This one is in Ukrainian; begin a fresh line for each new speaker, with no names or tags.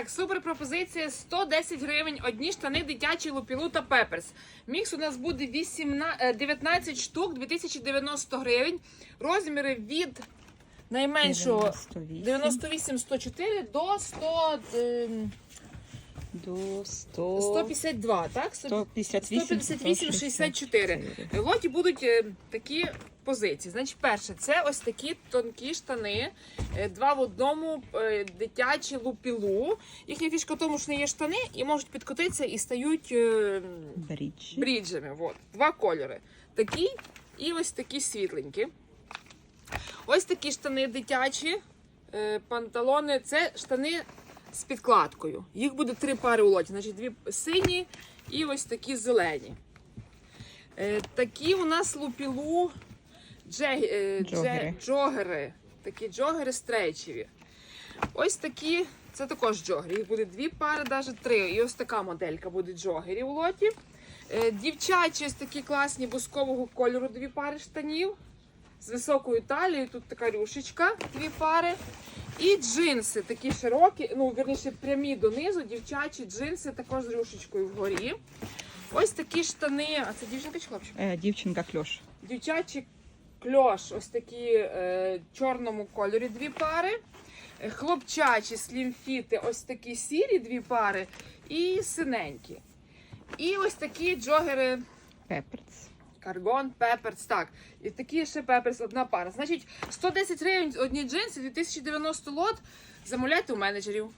Так, супер пропозиція 110 гривень. Одні штани дитячі лупілу та пеперс. Мікс у нас буде 18, е, 19 штук, 2090 гривень. Розміри від найменшого 98-104 до 100, ем,
до 100,
152, так?
158,
158-64. Лоті будуть е, такі позиції. Значить, перше, це ось такі тонкі штани, е, два в одному е, дитячі лупілу. Їхня фішка в тому, що не є штани і можуть підкотитися і стають е,
Брідж.
бріджами. От. Два кольори. Такі і ось такі світленькі. Ось такі штани дитячі, панталони. Це штани з підкладкою. Їх буде три пари у лоті. Значить, дві сині і ось такі зелені. Такі у нас лупілу дже- е, дже-
Джогери.
джогери. Такі джогери стрейчеві. Ось такі, це також джогери. Їх буде дві пари, навіть три. І ось така моделька буде джогерів у лоті. Е, Дівчачі ось такі класні бускового кольору дві пари штанів. З високою талією, тут така рюшечка, дві пари. І джинси такі широкі, ну, вірніше, прямі донизу, дівчачі джинси також з рюшечкою вгорі. Ось такі штани. А це дівчинка чи хлопчик?
Е, Дівчинка кльош.
Дівчачі кльош, ось такі е, чорному кольорі дві пари. Е, Хлопчачі слімфіти, ось такі сірі дві пари і синенькі. І ось такі джогери
Пеперц.
Каргон, Пеперс, так. І такі ще Пеперс, одна пара. Значить, 110 гривень одні джинси, 2090 лот. Замовляйте у менеджерів.